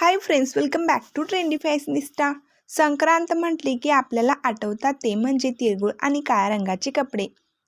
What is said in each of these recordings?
Hi friends welcome back to trendy fashionista Sankrant म्हटली की आपल्याला आठवतात ते म्हणजे तिळगुळ आणि काळ्या रंगाचे कपडे.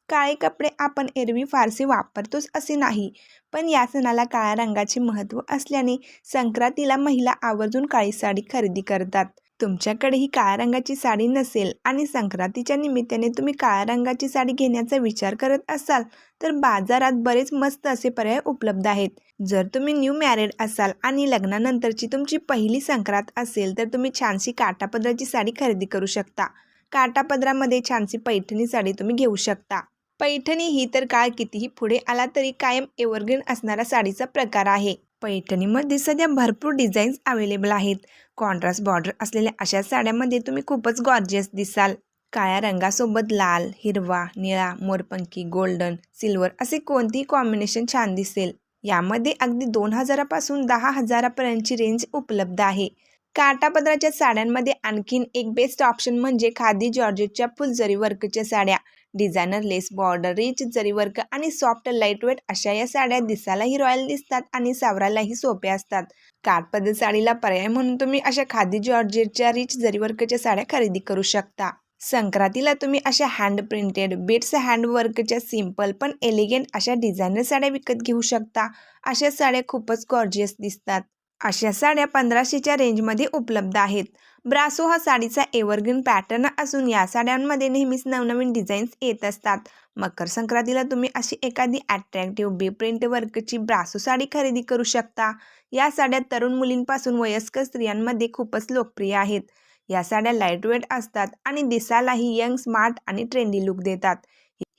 काळे कपडे आपण एरवी फारसे वापरतोच असे नाही. पण या सणाला काळ्या रंगाचे महत्त्व असल्याने संक्रांतीला महिला आवर्जून काळी साडी खरेदी करतात. तुमच्याकडे ही काळ्या रंगाची साडी नसेल आणि संक्रांतीच्या निमित्ताने तुम्ही काळ्या रंगाची साडी घेण्याचा विचार करत असाल तर बाजारात बरेच मस्त असे पर्याय उपलब्ध आहेत. जर तुम्ही न्यू मॅरिड असाल आणि लग्नानंतरची तुमची पहिली संक्रांत असेल तर तुम्ही छानशी काटापदराची साडी खरेदी करू शकता. काटापदरामध्ये छानशी पैठणी साडी तुम्ही घेऊ शकता. पैठणी ही तर काळ कितीही पुढे आला तरी कायम एव्हरग्रीन असणारा साडीचा प्रकार आहे. पैठणीमध्ये सध्या भरपूर डिझाईन्स अवेलेबल आहेत. कॉन्ट्रास्ट बॉर्डर असलेल्या अशा साड्यामध्ये तुम्ही खूपच गॉर्जियस दिसाल. काळ्या रंगासोबत लाल हिरवा निळा मोरपंखी गोल्डन सिल्वर असे कोणतेही कॉम्बिनेशन छान दिसेल. यामध्ये अगदी दोन हजारापासून दहा हजारापर्यंतची रेंज उपलब्ध आहे. काटापदराच्या साड्यांमध्ये आणखीन एक बेस्ट ऑप्शन म्हणजे खादी जॉर्जेटच्या फुलझरी वर्कच्या साड्या. Designer lace border rich zari work आणि सॉफ्ट लाईटवेट अशा या साड्या दिसायलाही रॉयल दिसतात आणि सावरायलाही सोप्या असतात. काठपद साडीला पर्याय म्हणून तुम्ही अशा खादी जॉर्जेटच्या रिच जरी वर्कच्या साड्या खरेदी करू शकता. संक्रांतीला तुम्ही अशा हँड प्रिंटेड बिट्स हँडवर्कच्या सिंपल पण एलिगंट अशा डिझायनर साड्या विकत घेऊ शकता. अशा साड्या खूपच गॉर्जियस दिसतात. अशा साड्या पंधराशेच्या रेंजमध्ये उपलब्ध आहेत. ब्रासो हा साडीचा एव्हरग्रीन पॅटर्न असून या साड्यांमध्ये नेहमीच नवनवीन डिझाईन्स येत असतात. मकर संक्रांतीला तुम्ही अशी एखादी अट्रॅक्टिव्ह बी प्रिंट वर्कची ब्रासो साडी खरेदी करू शकता. या साड्या तरुण मुलींपासून वयस्कर स्त्रियांमध्ये खूपच लोकप्रिय आहेत. या साड्या लाईटवेट असतात आणि दिसायलाही यंग स्मार्ट आणि ट्रेंडी लुक देतात.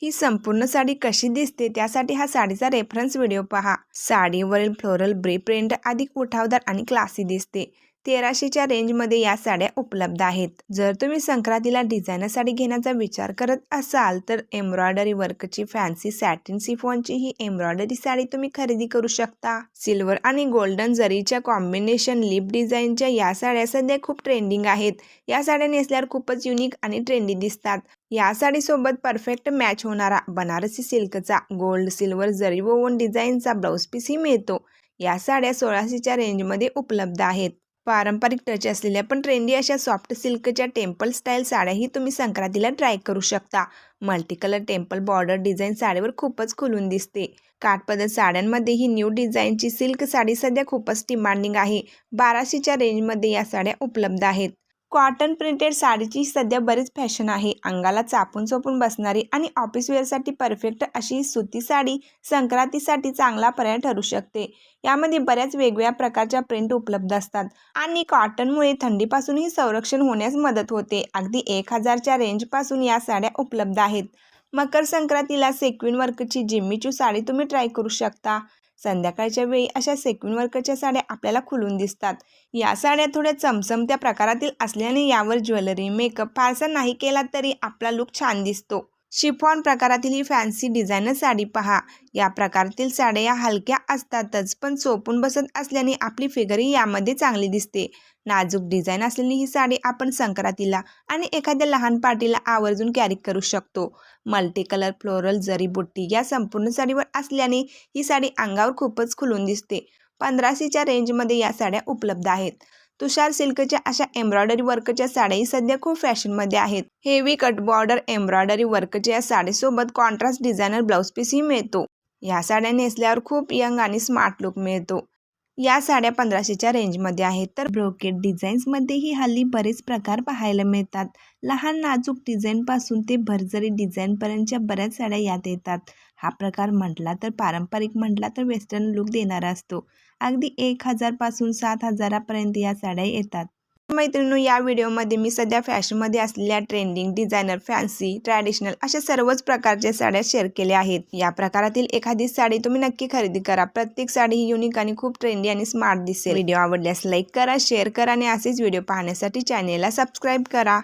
ही संपूर्ण साडी कशी दिसते त्यासाठी हा साडीचा रेफरन्स व्हिडिओ पहा. साडीवरील फ्लोरल ब्री प्रिंट अधिक उठावदार आणि क्लासी दिसते. तेराशेच्या रेंजमध्ये या साड्या उपलब्ध आहेत. जर तुम्ही संक्रांतीला डिझायनर साडी घेण्याचा विचार करत असाल तर एम्ब्रॉयडरी वर्कची फॅन्सी सॅटिन सिफॉनची ही एम्ब्रॉयडरी साडी तुम्ही खरेदी करू शकता. सिल्वर आणि गोल्डन जरीच्या कॉम्बिनेशन लिप डिझाईनच्या या साड्या सध्या खूप ट्रेंडिंग आहेत. या साड्या नेसल्यावर खूपच युनिक आणि ट्रेंडी दिसतात. या साडीसोबत परफेक्ट मॅच होणारा बनारसी सिल्कचा गोल्ड सिल्वर जरी वोवन डिझाईनचा ब्लाऊज पीसही मिळतो. या साड्या सोळाशेच्या रेंजमध्ये उपलब्ध आहेत. पारंपरिक टच असलेल्या पण ट्रेंडी अशा सॉफ्ट सिल्कच्या टेम्पल स्टाईल साड्याही तुम्ही संक्रांतीला ट्राय करू शकता. Multi colour temple border design साडीवर खूपच खुलून दिसते. काठपदर साड्यांमध्ये ही न्यू डिझाईनची सिल्क साडी सध्या खूपच डिमांडिंग आहे. बाराशेच्या रेंजमध्ये या साड्या उपलब्ध आहेत. कॉटन प्रिंटेड साडीची सध्या बरीच फॅशन आहे. अंगाला चापून चोपून बसणारी आणि ऑफिस वेअरसाठी परफेक्ट अशी सुती साडी संक्रांतीसाठी चांगला पर्याय ठरू शकते. यामध्ये बऱ्याच वेगवेगळ्या प्रकारच्या प्रिंट उपलब्ध असतात आणि कॉटनमुळे थंडीपासूनही संरक्षण होण्यास मदत होते. अगदी एक हजारच्या रेंजपासून या साड्या उपलब्ध आहेत. मकर संक्रांतीला सेक्विन वर्कची जिम्मीचू साडी तुम्ही ट्राय करू शकता. संध्याकाळच्या वेळी अशा सेक्विन वर्कच्या साड्या आपल्याला खुलून दिसतात. या साड्या थोड्या चमचमत्या प्रकारातील असल्याने यावर ज्वेलरी मेकअप फारसा नाही केला तरी आपला लुक छान दिसतो. शिफॉन प्रकारातील ही फॅन्सी डिझायनर साडी पहा. या प्रकारातील साड्या या हलक्या असतातच पण चोपून बसत असल्याने आपली फिगरही यामध्ये चांगली दिसते. नाजूक डिझाईन असलेली ही साडी आपण संक्रांतीला आणि एखाद्या लहान पार्टीला आवर्जून कॅरी करू शकतो. मल्टी कलर फ्लोरल जरी बुट्टी या संपूर्ण साडीवर असल्याने ही साडी अंगावर खूपच खुलून दिसते. पंधराशेच्या रेंजमध्ये या साड्या उपलब्ध आहेत. तुषार सिल्कच्या अशा एम्ब्रॉयडरी वर्कच्या साड्याही सध्या खूप फॅशनमध्ये आहेत. हेवी कट बॉर्डर एम्ब्रॉयडरी वर्कच्या या साडीसोबत कॉन्ट्रास्ट डिझायनर ब्लाऊज पीसही मिळतो. या साड्या नेसल्यावर खूप यंग आणि स्मार्ट लुक मिळतो. या साड्या पंधराशेच्या रेंजमध्ये आहेत. तर ब्रोकेट डिझाईन्समध्येही हल्ली बरेच प्रकार पाहायला मिळतात. लहान नाजूक डिझाईनपासून ते भरजरी डिझाईनपर्यंतच्या बऱ्याच साड्या यात येतात. हा प्रकार म्हटला तर पारंपरिक म्हटला तर वेस्टर्न लुक देणारा असतो. अगदी एक हजारपासून सात हजारापर्यंत या साड्या येतात. मैत्रिणी या व्हिडिओमध्ये मी सध्या फॅशनमध्ये असलेल्या ट्रेंडिंग डिझायनर फॅन्सी ट्रॅडिशनल अशा सर्वच प्रकारच्या साड्या शेअर केल्या आहेत. या प्रकारातील एखादी साडी तुम्ही नक्की खरेदी करा. प्रत्येक साडी ही युनिक आणि खूप ट्रेंडी आणि स्मार्ट दिसेल. व्हिडिओ आवडल्यास लाईक करा शेअर करा आणि असेच व्हिडिओ पाहण्यासाठी चॅनेलला सबस्क्राईब करा.